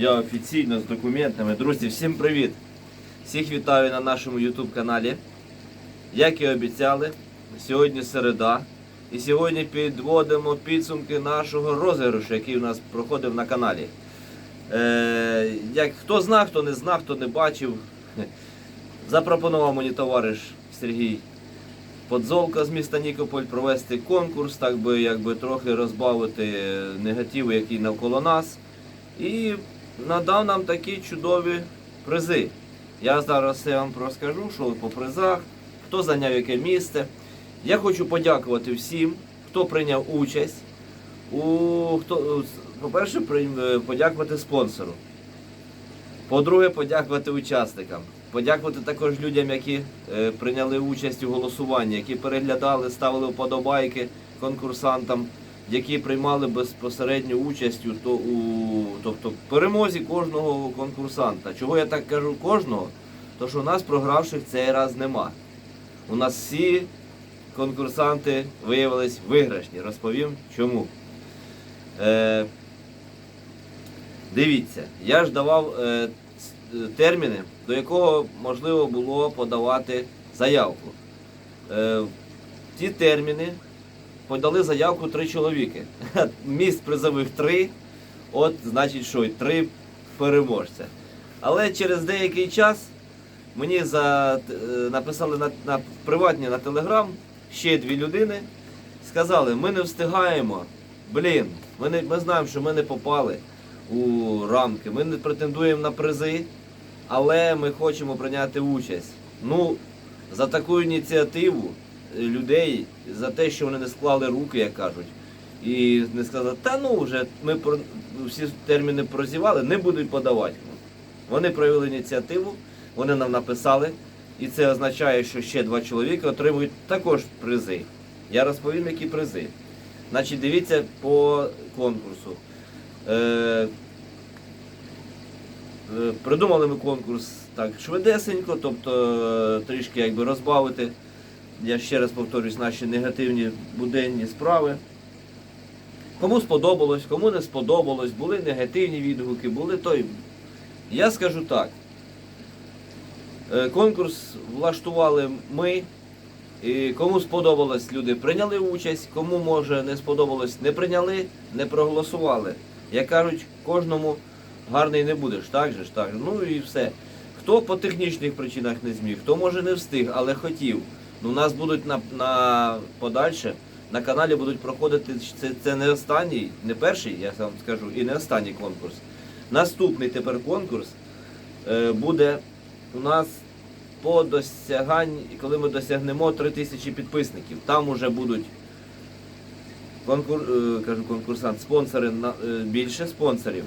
Я офіційно з документами. Друзі, всім привіт! Всіх вітаю на нашому YouTube каналі. Як і обіцяли, сьогодні середа. І сьогодні підводимо підсумки нашого розіграшу, який у нас проходив на каналі. Е, як хто знав, хто не знав, хто не бачив, запропонував мені товариш Сергій Подзолка з міста Нікополь провести конкурс, так би якби трохи розбавити негативу, який навколо нас. І надав нам такі чудові призи. Я зараз все вам розкажу, що по призах, хто зайняв яке місце. Я хочу подякувати всім, хто прийняв участь. У, хто, по-перше, подякувати спонсору. По-друге, подякувати учасникам. Подякувати також людям, які е, прийняли участь у голосуванні, які переглядали, ставили вподобайки конкурсантам, які приймали безпосередню участь у, то, у тобто, перемозі кожного конкурсанта. Чого я так кажу кожного? То що у нас програвших цей раз нема. У нас всі конкурсанти виявились виграшні. Розповім чому. Е, Дивіться, я ж давав е, е, терміни, до якого можливо було подавати заявку. Е, ті терміни подали заявку три чоловіки. Міст призових три, от значить, що й три переможця. Але через деякий час мені за, е, написали на, на приватні на телеграм ще дві людини. Сказали, ми не встигаємо. Блін, ми, не, ми знаємо, що ми не попали у рамки. Ми не претендуємо на призи, але ми хочемо прийняти участь. Ну, за таку ініціативу людей, за те, що вони не склали руки, як кажуть, і не сказали, та ну вже ми всі терміни прозівали, не будуть подавати. Вони проявили ініціативу, вони нам написали, і це означає, що ще два чоловіки отримують також призи. Я розповім, які призи. Значить, дивіться по конкурсу. Е, е, Придумали ми конкурс так швидесенько, тобто е, трішки якби розбавити. Я ще раз повторюсь, наші негативні буденні справи. Кому сподобалось, кому не сподобалось, були негативні відгуки, були той. Я скажу так. Е, Конкурс влаштували ми. І кому сподобалось, люди прийняли участь, кому може не сподобалось, не прийняли, не проголосували. Як кажуть, кожному гарний не будеш, так же ж так. Ну і все. Хто по технічних причинах не зміг, хто може не встиг, але хотів. Ну, у нас будуть на, на подальше, на каналі будуть проходити, це, це не останній, не перший, я вам скажу, і не останній конкурс. Наступний тепер конкурс е, буде у нас по досяганні, коли ми досягнемо 3000 підписників. Там уже будуть конкур, е, кажу, конкурсант, спонсори на- е, більше спонсорів.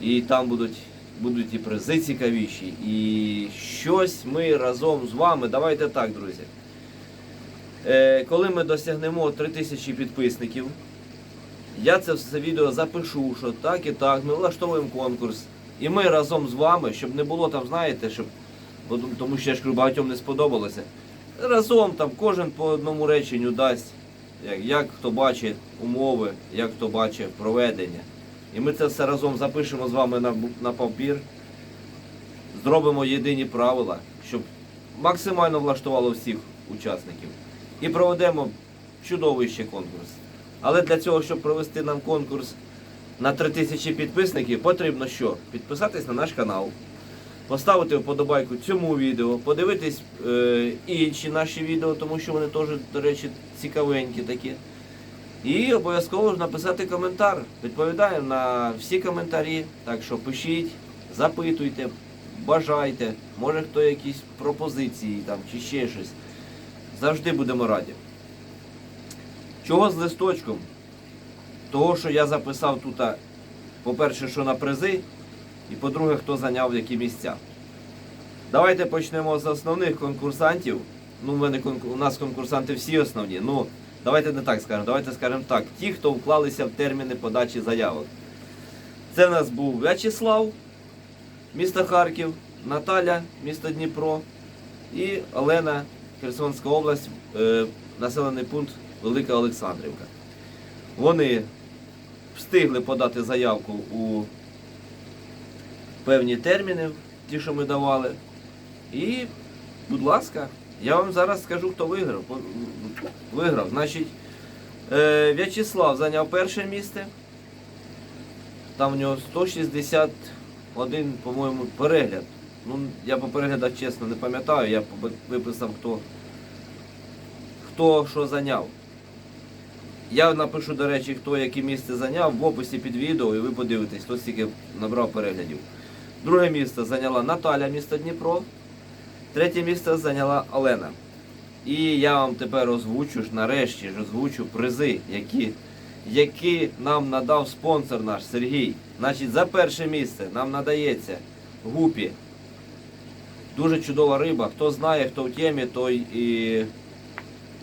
І там будуть, будуть і призи цікавіші, і щось ми разом з вами. Давайте так, друзі. Е, коли ми досягнемо 3000 підписників, я це все відео запишу, що так і так, ми влаштовуємо конкурс. І ми разом з вами, щоб не було там, знаєте, щоб тому що я ж багатьом не сподобалося. Разом там кожен по одному реченню дасть, як, як хто бачить умови, як хто бачить проведення. І ми це все разом запишемо з вами на, на папір, зробимо єдині правила, щоб максимально влаштувало всіх учасників. І проведемо чудовий ще конкурс. Але для цього, щоб провести нам конкурс на 3000 підписників, потрібно що? Підписатись на наш канал поставити вподобайку цьому відео, подивитись е, інші наші відео, тому що вони теж, до речі, цікавенькі такі. І обов'язково написати коментар. Відповідаємо на всі коментарі. Так що пишіть, запитуйте, бажайте, може хто якісь пропозиції там чи ще щось. Завжди будемо раді. Чого з листочком? Того, що я записав тут, по-перше, що на призи, і по-друге, хто зайняв які місця. Давайте почнемо з основних конкурсантів. Ну, в мене у нас конкурсанти всі основні. Ну, давайте не так скажемо, давайте скажемо так. Ті, хто вклалися в терміни подачі заявок. Це в нас був В'ячеслав, місто Харків, Наталя, місто Дніпро і Олена, Херсонська область, е, населений пункт Велика Олександрівка. Вони встигли подати заявку у певні терміни, ті, що ми давали. І, будь ласка, я вам зараз скажу, хто виграв. Виграв. Значить, е, В'ячеслав зайняв перше місце. Там в нього 161, по-моєму, перегляд. Ну, я по переглядах чесно не пам'ятаю, я виписав, хто, хто що зайняв. Я напишу, до речі, хто яке місце зайняв в описі під відео, і ви подивитесь, хто стільки набрав переглядів. Друге місце зайняла Наталя, місто Дніпро. Третє місце зайняла Олена. І я вам тепер озвучу ж, нарешті ж озвучу призи, які, які нам надав спонсор наш Сергій. Значить, за перше місце нам надається гупі. Дуже чудова риба. Хто знає, хто в темі, той і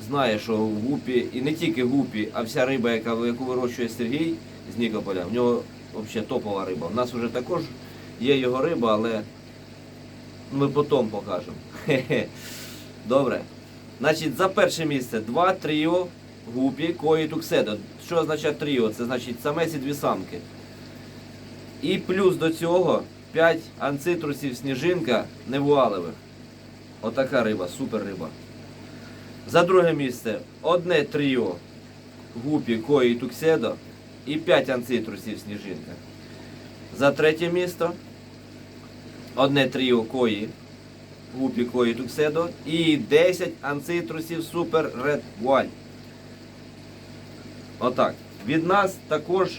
знає, що в гупі, і не тільки гупі, а вся риба, яка, яку вирощує Сергій з Нікополя, в нього взагалі топова риба. У нас вже також є його риба, але ми потім покажемо. Хе-хе. Добре. Значить, за перше місце два тріо гупі, кої тукседо. Що означає тріо? Це значить самець і дві самки. І плюс до цього 5 анцитрусів сніжинка невуалевих. Отака риба, супер риба. За друге місце одне тріо гупі, кої тукседо і 5 анцитрусів сніжинка. За третє місто одне тріо кої, гупі кої тукседо і 10 анцитрусів супер ред вуаль. Отак. Від нас також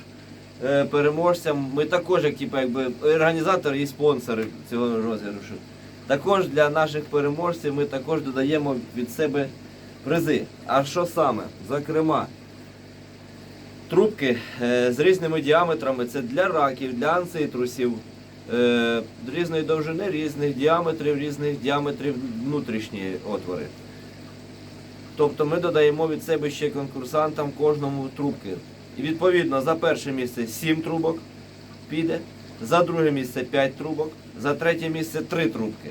е, переможцям, ми також, як типу, якби організатори і спонсори цього розіграшу. Також для наших переможців ми також додаємо від себе призи. А що саме? Зокрема, трубки е, з різними діаметрами це для раків, для анцитрусів, різної довжини, різних діаметрів, різних діаметрів внутрішні отвори. Тобто ми додаємо від себе ще конкурсантам кожному трубки. І відповідно за перше місце 7 трубок піде, за друге місце 5 трубок, за третє місце 3 трубки.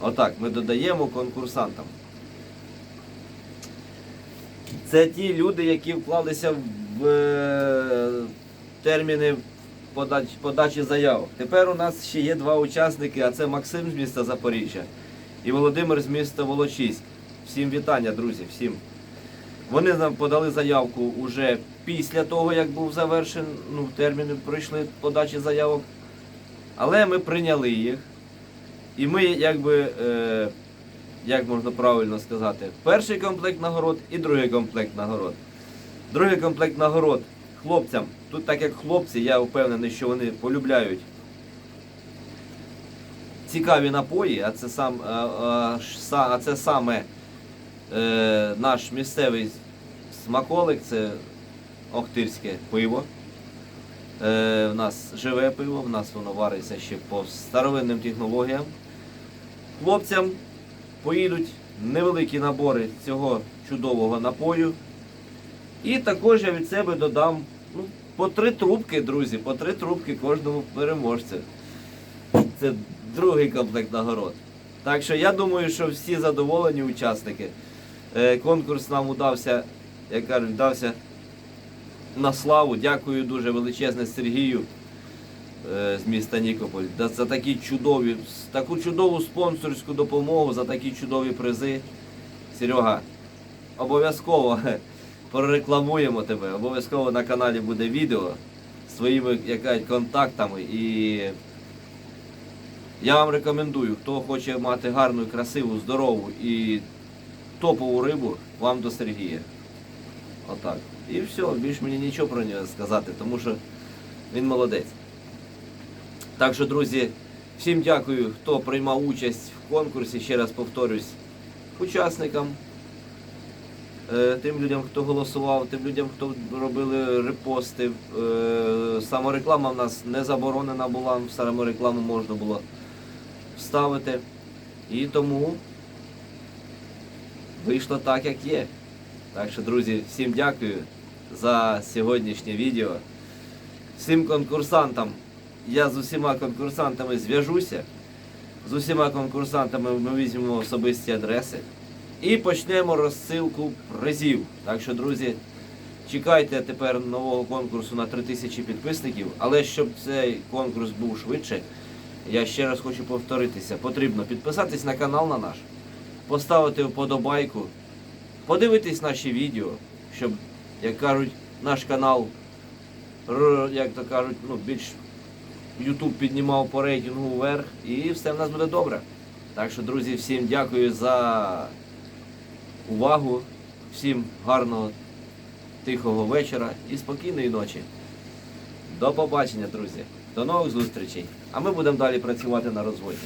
Отак ми додаємо конкурсантам. Це ті люди, які вклалися в е, терміни подачі, подачі заявок. Тепер у нас ще є два учасники, а це Максим з міста Запоріжжя і Володимир з міста Волочиськ. Всім вітання, друзі, всім. Вони нам подали заявку уже після того, як був завершений, ну, терміни пройшли подачі заявок. Але ми прийняли їх. І ми, якби, е, як можна правильно сказати, перший комплект нагород і другий комплект нагород. Другий комплект нагород хлопцям. Тут, так як хлопці, я впевнений, що вони полюбляють цікаві напої, а це, сам, а, а, це саме е, наш місцевий смаколик, це охтирське пиво. Е, в нас живе пиво, в нас воно вариться ще по старовинним технологіям. Хлопцям поїдуть невеликі набори цього чудового напою. І також я від себе додам ну, по три трубки, друзі, по три трубки кожному переможцю. Це другий комплект нагород. Так що я думаю, що всі задоволені учасники. Е, Конкурс нам удався, як кажуть, вдався на славу. Дякую дуже величезне Сергію е, з міста Нікополь за такі чудові, таку чудову спонсорську допомогу, за такі чудові призи. Серега, обов'язково прорекламуємо тебе. Обов'язково на каналі буде відео з своїми як кажуть, контактами. І я вам рекомендую, хто хоче мати гарну, красиву, здорову і топову рибу, вам до Сергія. Отак. І все, більш мені нічого про нього сказати, тому що він молодець. Так що, друзі, всім дякую, хто приймав участь в конкурсі. Ще раз повторюсь, учасникам, тим людям, хто голосував, тим людям, хто робили репости. Е, Самореклама в нас не заборонена була, саморекламу можна було вставити. І тому вийшло так, як є. Так що, друзі, всім дякую за сьогоднішнє відео. Всім конкурсантам. Я з усіма конкурсантами зв'яжуся. З усіма конкурсантами ми візьмемо особисті адреси. І почнемо розсилку призів. Так що, друзі, Чекайте тепер нового конкурсу на 3000 підписників, але щоб цей конкурс був швидше, я ще раз хочу повторитися. Потрібно підписатись на канал на наш, поставити вподобайку, подивитись наші відео, щоб, як кажуть, наш канал, як то кажуть, ну, більш YouTube піднімав по рейтингу вверх і все в нас буде добре. Так що, друзі, всім дякую за увагу, всім гарного, тихого вечора і спокійної ночі. До побачення, друзі. До нових зустрічей. А ми будемо далі працювати на розводі.